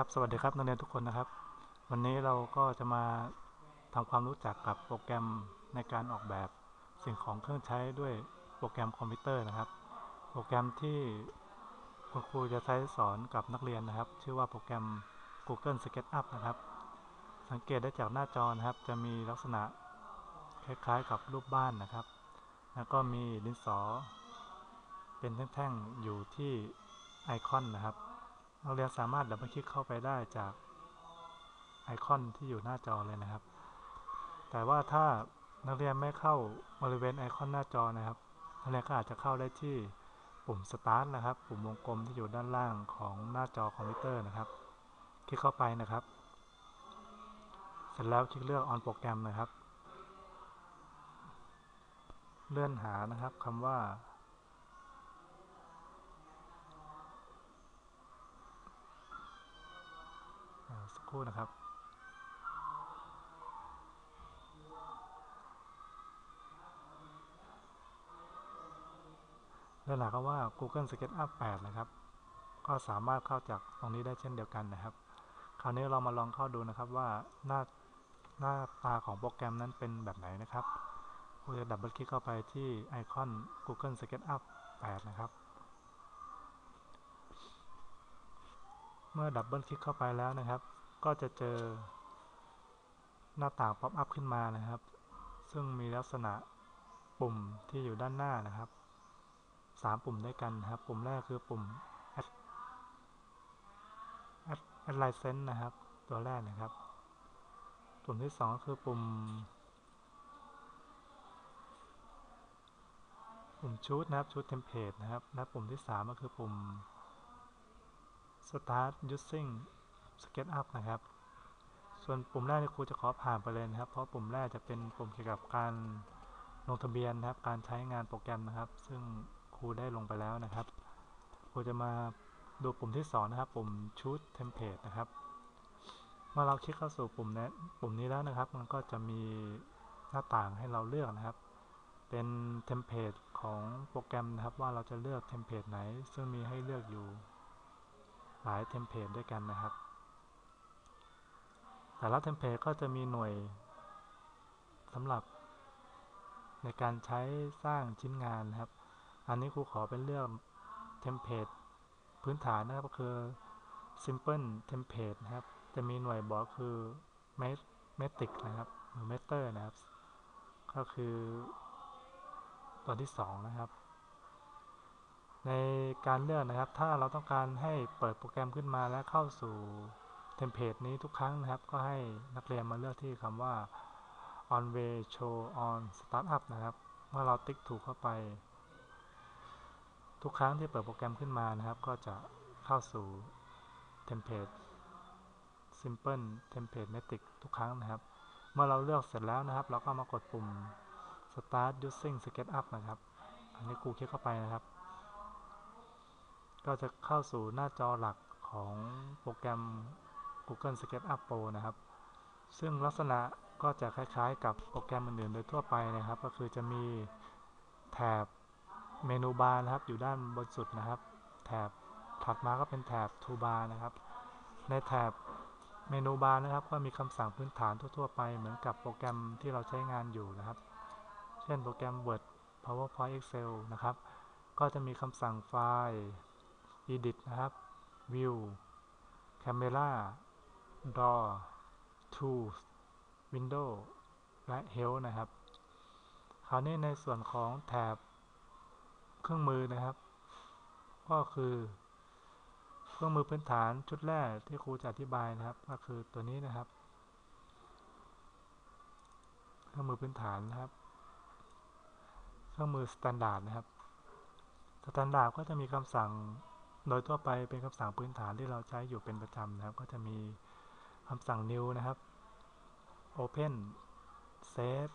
ครับสวัสดีครับนักเรียนทุกคนนะครับ วันนี้เราก็จะมาทำความรู้จักกับโปรแกรมในการออกแบบสิ่งของเครื่องใช้ด้วยโปรแกรมคอมพิวเตอร์นะครับ โปรแกรมที่คุณครูจะใช้สอนกับนักเรียนนะครับ ชื่อว่าโปรแกรม Google SketchUp นะครับ สังเกตได้จากหน้าจอนะครับ จะมีลักษณะคล้ายๆกับรูปบ้านนะครับ แล้วก็มีดินสอ เป็นแท่งๆอยู่ที่ไอคอนนะครับ นักเรียนสามารถดับเบิลคลิกเข้าไปได้จากไอคอนที่อยู่หน้าจอเลยนะครับ แต่ว่าถ้านักเรียนไม่เข้าบริเวณไอคอนหน้าจอนะครับนักเรียนก็อาจจะเข้าได้ที่ปุ่ม Start นะครับ ปุ่มวงกลมที่อยู่ด้านล่างของหน้าจอคอมพิวเตอร์นะครับ คลิกเข้าไปนะครับ เสร็จแล้วคลิกเลือก On โปรแกรมนะครับ เลื่อนหานะครับคำว่า ครู่นะครับเรื่องหลักก็ว่า Google SketchUp 8 นะครับ ก็สามารถเข้าจากตรงนี้ได้เช่นเดียวกันนะครับ คราวนี้เรามาลองเข้าดูนะครับว่าหน้าหน้าตาของโปรแกรมนั้นเป็นแบบไหนนะครับคุณจะดับเบิลคลิกเข้าไปที่ไอคอน Google SketchUp 8 นะครับ เมื่อดับเบิลคลิกเข้าไปแล้วนะครับ ก็จะเจอหน้าต่างป๊อปอัพขึ้นมานะครับ ซึ่งมีลักษณะปุ่มที่อยู่ด้านหน้านะครับ 3 ปุ่มด้วยกันนะครับ ปุ่มแรกคือปุ่ม add add add license นะครับ ตัวแรกนะครับ ปุ่มที่2ก็คือปุ่ม ปุ่มชุดนะครับชุดเทมเพลตนะครับและปุ่มที่ 3 ก็คือปุ่ม start using SketchUp นะครับ ส่วนปุ่มแรกที่ครูจะขอผ่านไปเลยนะครับ เพราะปุ่มแรกจะเป็นปุ่มเกี่ยวกับการลงทะเบียนนะครับ การใช้งานโปรแกรมนะครับ ซึ่งครูได้ลงไปแล้วนะครับครูจะมาดูปุ่มที่2นะครับ ปุ่ม Choose Template นะครับเมื่อเราคลิกเข้าสู่ปุ่มนี้ปุ่มนี้แล้วนะครับ มันก็จะมีหน้าต่างให้เราเลือกนะครับ เป็นเทมเพลตของโปรแกรมนะครับ ว่าเราจะเลือกเทมเพลตไหน ซึ่งมีให้เลือกอยู่หลายเทมเพลตด้วยกันนะครับ แต่ละเทมเพลตก็จะมีหน่วยสำหรับในการใช้สร้างชิ้นงานนะครับ อันนี้ครูขอเป็นเรื่องเทมเพลตพื้นฐานนะครับก็คือ simple template นะครับ จะมีหน่วยบอกคือ metric นะครับ หรือ meter นะครับ ก็คือตัวที่ 2 นะครับ ในการเลือกนะครับ ถ้าเราต้องการให้เปิดโปรแกรมขึ้นมาและเข้าสู่ เทมเพลตนี้ทุกครั้งนะครับ ก็ให้นักเรียนมาเลือกที่คำว่า on way show on startup นะครับ เมื่อเราติ๊กถูกเข้าไป ทุกครั้งที่เปิดโปรแกรมขึ้นมานะครับ ก็จะเข้าสู่เทมเพลต simple template metric ทุกครั้งนะครับ เมื่อเราเลือกเสร็จแล้วนะครับ เราก็มากดปุ่ม start using SketchUp นะครับ อันนี้ครูคลิกเข้าไปนะครับ ก็จะเข้าสู่หน้าจอหลักของโปรแกรม Google SketchUp Pro นะครับ ซึ่งลักษณะก็จะคล้ายๆ กับโปรแกรมอื่นๆ โดยทั่วไปนะครับ ก็คือจะมีแถบเมนูบาร์นะครับ อยู่ด้านบนสุดนะครับ แถบถัดมาก็เป็นแถบ Toolbar นะครับ ในแถบเมนูบาร์นะครับ ก็มีคำสั่งพื้นฐานทั่วๆ ไปเหมือนกับโปรแกรมที่เราใช้งานอยู่นะครับ เช่นโปรแกรม Word PowerPoint Excel นะครับ ก็จะมีคำสั่งไฟล์ Edit นะครับ View Camera Draw Tools Window และ Help นะครับ คราวนี้ในส่วนของแถบเครื่องมือนะครับ ก็คือ เครื่องมือพื้นฐานชุดแรกที่ครูจะอธิบายนะครับ ก็คือตัวนี้นะครับ เครื่องมือพื้นฐานนะครับ เครื่องมือสแตนดาร์ดนะครับสแตนดาร์ดก็จะมีคำสั่งโดยทั่วไปเป็นคำสั่งพื้นฐานที่เราใช้อยู่เป็นประจำนะครับ ก็จะมี คำสั่ง new นะครับ open save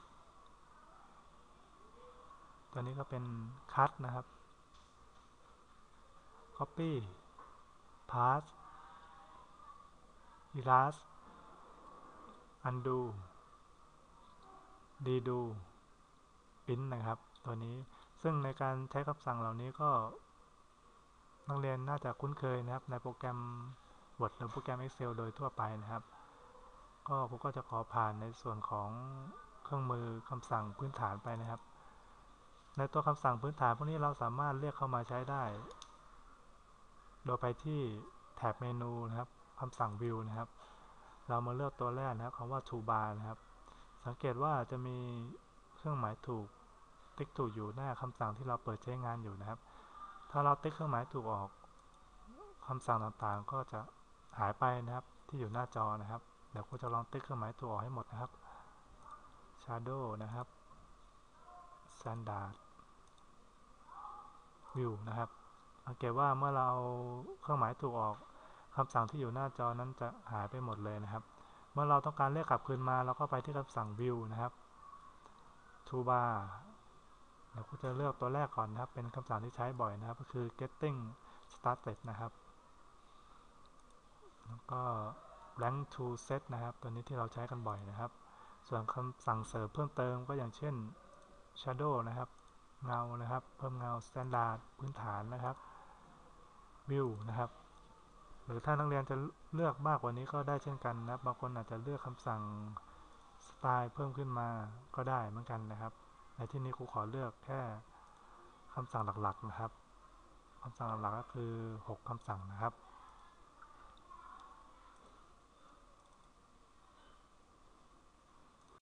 ตัวนี้ก็เป็น cut นะครับ copy pass erase undo redo print นะครับ ตัวนี้ซึ่งในการใช้คำสั่งเหล่านี้ก็นักเรียนน่าจะคุ้นเคยนะครับในโปรแกรม Word หรือโปรแกรม Excel โดยทั่วไปนะครับ ก็ครูก็จะขอผ่านในส่วนของเครื่องมือคำสั่งพื้นฐานไปนะครับ ในตัวคำสั่งพื้นฐานพวกนี้เราสามารถเรียกเข้ามาใช้ได้ โดยไปที่แถบเมนูนะครับคำสั่ง View นะครับ เรามาเลือกตัวแรกนะครับคำว่า Toolbar นะครับ สังเกตว่าจะมีเครื่องหมายถูกติ๊กถูกอยู่หน้าคำสั่งที่เราเปิดใช้งานอยู่นะครับ ถ้าเราติ๊กเครื่องหมายถูกออกคำสั่งต่างๆ ก็จะ หายไปนะครับ ที่อยู่หน้าจอนะครับ เดี๋ยวครูจะลองติ๊กเครื่องหมายถูกออกให้หมดนะครับ Shadow นะครับ Standard View นะครับสังเกตว่าเมื่อเราเอาเครื่องหมายถูกออกคำสั่งที่อยู่หน้าจอนั้นจะหายไปหมดเลยนะครับ เมื่อเราต้องการเรียกกลับคืนมาเราก็ไปที่คำสั่ง View นะครับ Toolbar เดี๋ยวครูจะเลือกตัวแรกก่อนนะครับ เป็นคำสั่งที่ใช้บ่อยนะครับ ก็คือ getting started นะครับ แล้วก็ blank to set นะครับ ตัวนี้ที่เราใช้กันบ่อยนะครับ ส่วนคำสั่งเสริมเพิ่มเติมก็อย่างเช่น shadow นะครับ เงานะครับ เพิ่มเงา standard พื้นฐานนะครับ view นะครับ หรือถ้านักเรียนจะเลือกมากกว่านี้ก็ได้เช่นกันนะครับบางคนอาจจะเลือกคำสั่งสไตล์เพิ่มขึ้นมาก็ได้เหมือนกันนะครับ ในที่นี้ครูขอเลือกแค่คำสั่งหลักๆนะครับคำสั่งหลักๆก็คือ 6คำสั่งนะครับ